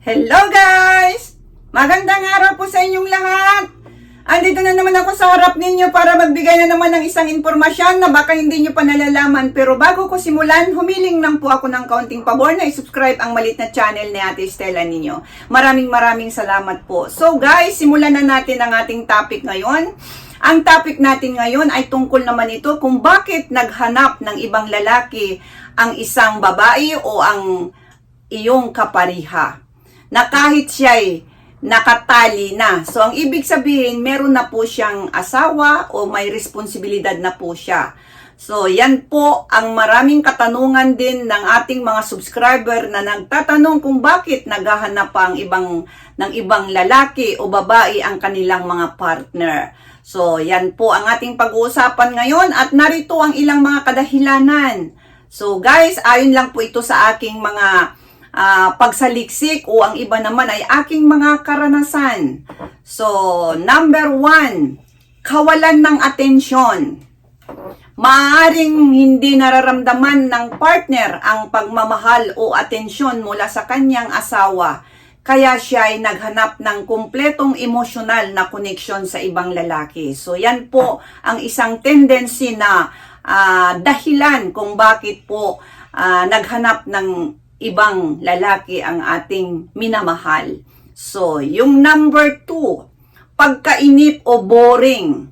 Hello guys! Magandang araw po sa inyong lahat! Andito na naman ako sa harap ninyo para magbigay na naman ng isang impormasyon na baka hindi nyo pa nalalaman. Pero bago ko simulan, humiling lang po ako ng kaunting pabor na i-subscribe ang malit na channel ni Ate Stella ninyo. Maraming maraming salamat po. So guys, simulan na natin ang ating topic ngayon. Ang topic natin ngayon ay tungkol naman ito kung bakit naghanap ng ibang lalaki ang isang babae o ang iyong kapariha na kahit siya'y nakatali na. So, ang ibig sabihin, meron na po siyang asawa o may responsibilidad na po siya. So, yan po ang maraming katanungan din ng ating mga subscriber na nagtatanong kung bakit naghahanap pa ang ibang, ng ibang lalaki o babae ang kanilang mga partner. So, yan po ang ating pag-uusapan ngayon at narito ang ilang mga kadahilanan. So, guys, ayon lang po ito sa aking mga ah, pagsaliksik o ang iba naman ay aking mga karanasan. So, number one, kawalan ng atensyon. Maaring hindi nararamdaman ng partner ang pagmamahal o atensyon mula sa kanyang asawa, kaya siya ay naghanap ng kumpletong emosyonal na koneksyon sa ibang lalaki. So yan po ang isang tendency na ah, dahilan kung bakit po ah, naghanap ng ibang lalaki ang ating minamahal. So, yung number two, pagkainip o boring.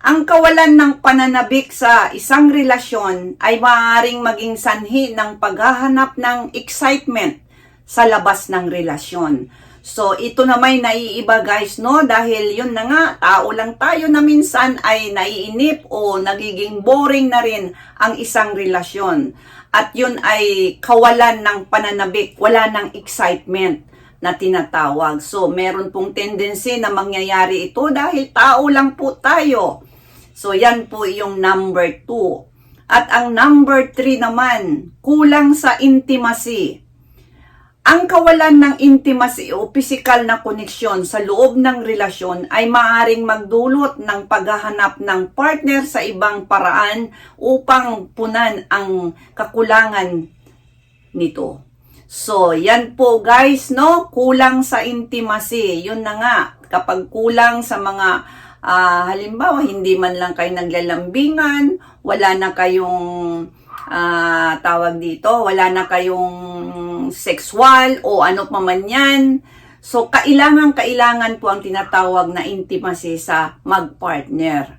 Ang kawalan ng pananabik sa isang relasyon ay maaaring maging sanhi ng paghahanap ng excitement sa labas ng relasyon. So, ito na may naiiba guys, no? Dahil yun na nga, tao lang tayo na minsan ay naiinip o nagiging boring na rin ang isang relasyon. At yun ay kawalan ng pananabik, wala ng excitement na tinatawag. So, meron pong tendency na mangyayari ito dahil tao lang po tayo. So, yan po yung number two. At ang number three naman, kulang sa intimacy. Ang kawalan ng intimacy o physical na koneksyon sa loob ng relasyon ay maaring magdulot ng paghahanap ng partner sa ibang paraan upang punan ang kakulangan nito. So, yan po guys, no? Kulang sa intimacy. Yun na nga, kapag kulang sa mga ah, halimbawa, hindi man lang kayo naglalambingan, wala na kayong ah, tawag dito, wala na kayong sexual o ano pa man yan. So, kailangan-kailangan po ang tinatawag na intimacy sa mag-partner.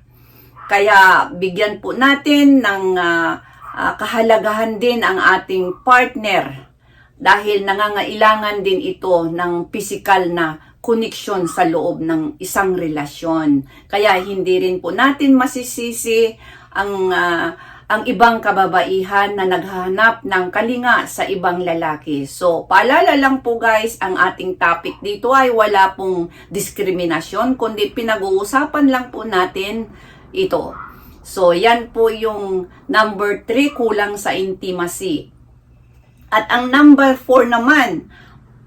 Kaya, bigyan po natin ng ah, ah, kahalagahan din ang ating partner dahil nangangailangan din ito ng physical na koneksyon sa loob ng isang relasyon. Kaya hindi rin po natin masisisi ang ah, ang ibang kababaihan na naghahanap ng kalinga sa ibang lalaki. So, paalala lang po guys, ang ating topic dito ay wala pong diskriminasyon, kundi pinag-uusapan lang po natin ito. So, yan po yung number 3, kulang sa intimacy. At ang number 4 naman,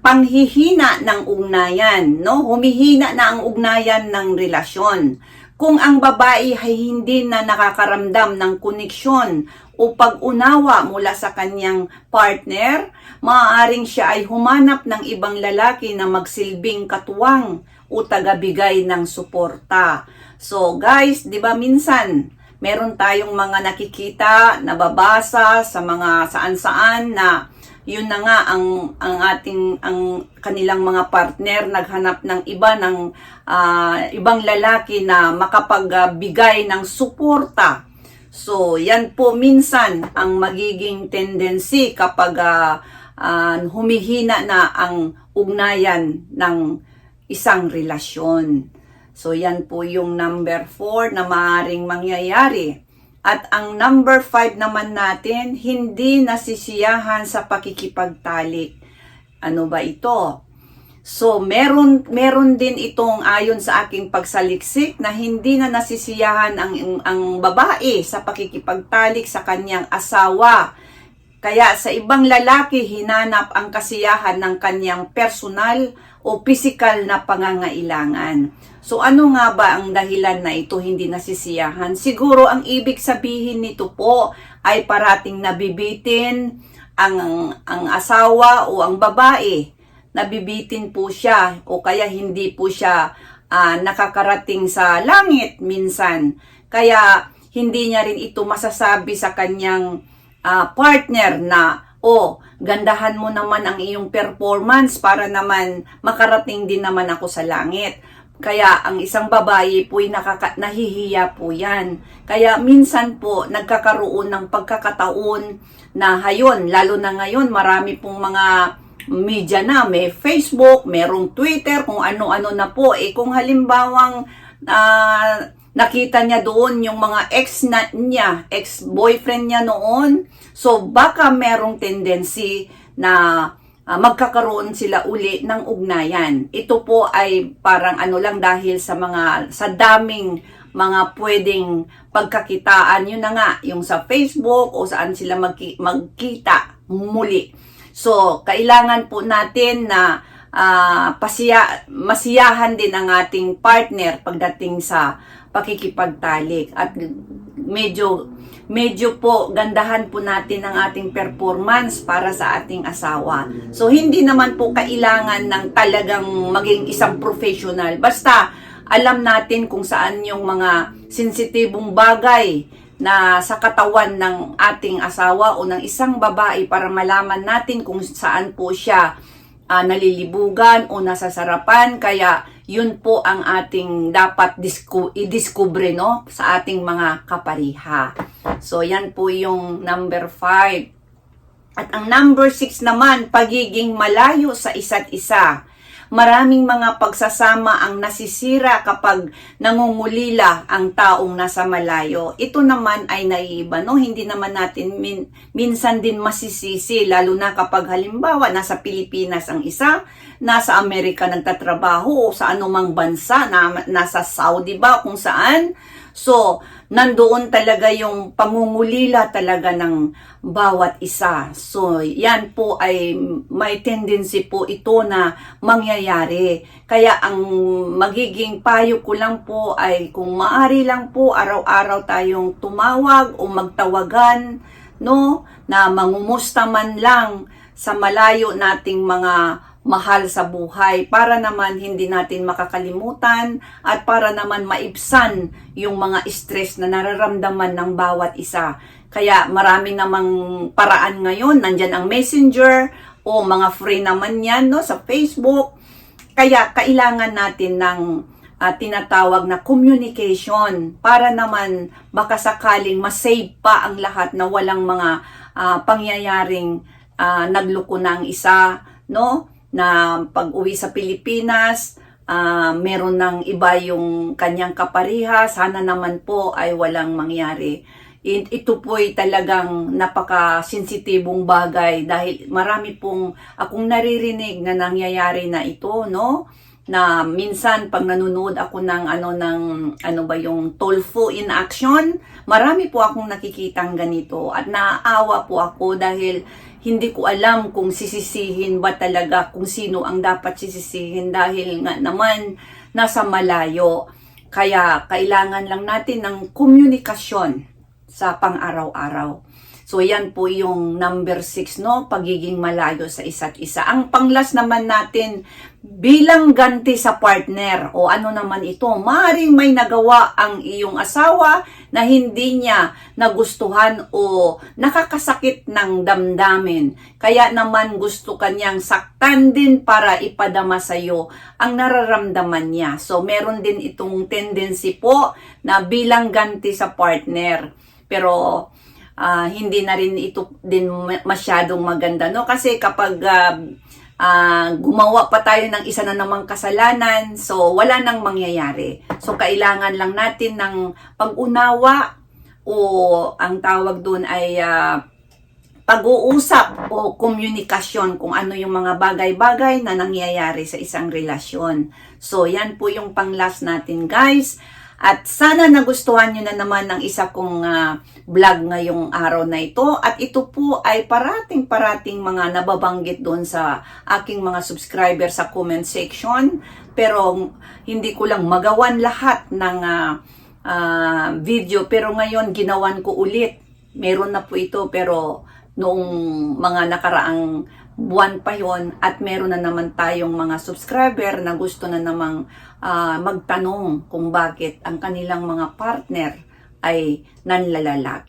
panghihina ng ugnayan, no? Humihina na ang ugnayan ng relasyon. Kung ang babae ay hindi na nakakaramdam ng koneksyon o pag-unawa mula sa kanyang partner, maaaring siya ay humanap ng ibang lalaki na magsilbing katuwang o tagabigay ng suporta. So guys, 'di ba minsan meron tayong mga nakikita, nababasa sa mga saan-saan na yun na nga ang ang ating ang kanilang mga partner naghanap ng iba ng ah, ibang lalaki na makapagbigay ng suporta. So, yan po minsan ang magiging tendency kapag ah, ah, humihina na ang ugnayan ng isang relasyon. So, yan po yung number 4 na maaaring mangyayari. At ang number 5 naman natin, hindi nasisiyahan sa pakikipagtalik. Ano ba ito? So, meron, meron din itong ayon sa aking pagsaliksik na hindi na nasisiyahan ang, ang babae sa pakikipagtalik sa kanyang asawa. Kaya sa ibang lalaki, hinanap ang kasiyahan ng kanyang personal o physical na pangangailangan. So ano nga ba ang dahilan na ito hindi nasisiyahan? Siguro ang ibig sabihin nito po ay parating nabibitin ang ang asawa o ang babae nabibitin po siya o kaya hindi po siya ah, nakakarating sa langit minsan. Kaya hindi niya rin ito masasabi sa kanyang ah, partner na o gandahan mo naman ang iyong performance para naman makarating din naman ako sa langit. Kaya ang isang babae po'y nakaka- nahihiya po yan. Kaya minsan po nagkakaroon ng pagkakataon na hayon, lalo na ngayon marami pong mga media na, may Facebook, merong Twitter, kung ano-ano na po. Eh kung halimbawang ah, nakita niya doon yung mga ex na, niya, ex-boyfriend niya noon, so baka merong tendency na ah, magkakaroon sila uli ng ugnayan. Ito po ay parang ano lang dahil sa mga sa daming mga pwedeng pagkakitaan yun na nga yung sa Facebook o saan sila magki- magkita muli. So kailangan po natin na ah, pasiya, masiyahan din ang ating partner pagdating sa pakikipagtalik at medyo medyo po gandahan po natin ang ating performance para sa ating asawa. So hindi naman po kailangan ng talagang maging isang professional. Basta alam natin kung saan yung mga sensitibong bagay na sa katawan ng ating asawa o ng isang babae para malaman natin kung saan po siya ah, nalilibugan o nasasarapan. Kaya yun po ang ating dapat disku- i-discover no, sa ating mga kapariha. So yan po yung number 5. At ang number 6 naman, pagiging malayo sa isa't isa. Maraming mga pagsasama ang nasisira kapag nangungulila ang taong nasa malayo. Ito naman ay naiiba, no? Hindi naman natin min- minsan din masisisi, lalo na kapag halimbawa nasa Pilipinas ang isa, nasa Amerika nagtatrabaho o sa anumang bansa, na, nasa Saudi ba, kung saan. So, nandoon talaga yung pangungulila talaga ng bawat isa. So, yan po ay may tendency po ito na mangyayari. Kaya ang magiging payo ko lang po ay kung maari lang po araw-araw tayong tumawag o magtawagan, no, na mangumusta man lang sa malayo nating mga mahal sa buhay para naman hindi natin makakalimutan at para naman maibsan yung mga stress na nararamdaman ng bawat isa. Kaya marami namang paraan ngayon, nandyan ang messenger o mga free naman yan no, sa Facebook. Kaya kailangan natin ng ah, tinatawag na communication para naman baka sakaling masave pa ang lahat na walang mga ah, pangyayaring ah, nagloko na isa, no? Na pag-uwi sa Pilipinas, ah, meron ng iba yung kanyang kapariha, sana naman po ay walang mangyari. Ito po ay talagang napaka-sensitibong bagay dahil marami pong akong naririnig na nangyayari na ito, no? Na minsan pag nanonood ako ng ano ng ano ba yung Tolfo in action, marami po akong nakikitang ganito at naaawa po ako dahil hindi ko alam kung sisisihin ba talaga kung sino ang dapat sisisihin dahil nga naman nasa malayo. Kaya kailangan lang natin ng komunikasyon sa pang-araw-araw. So yan po yung number 6 no, pagiging malayo sa isa't isa. Ang panglas naman natin bilang ganti sa partner o ano naman ito, maaaring may nagawa ang iyong asawa na hindi niya nagustuhan o nakakasakit ng damdamin. Kaya naman gusto kanyang saktan din para ipadama sa iyo ang nararamdaman niya. So meron din itong tendency po na bilang ganti sa partner. Pero ah, hindi na rin ito din ma- masyadong maganda no kasi kapag ah, ah, gumawa pa tayo ng isa na namang kasalanan so wala nang mangyayari so kailangan lang natin ng pag-unawa o ang tawag doon ay ah, pag-uusap o komunikasyon kung ano yung mga bagay-bagay na nangyayari sa isang relasyon. So, yan po yung pang-last natin, guys. At sana nagustuhan nyo na naman ang isa kong ah, vlog ngayong araw na ito. At ito po ay parating-parating mga nababanggit doon sa aking mga subscriber sa comment section. Pero hindi ko lang magawan lahat ng ah, ah, video. Pero ngayon ginawan ko ulit. Meron na po ito pero noong mga nakaraang buwan pa yon at meron na naman tayong mga subscriber na gusto na namang ah, magtanong kung bakit ang kanilang mga partner ay nanlalalaki.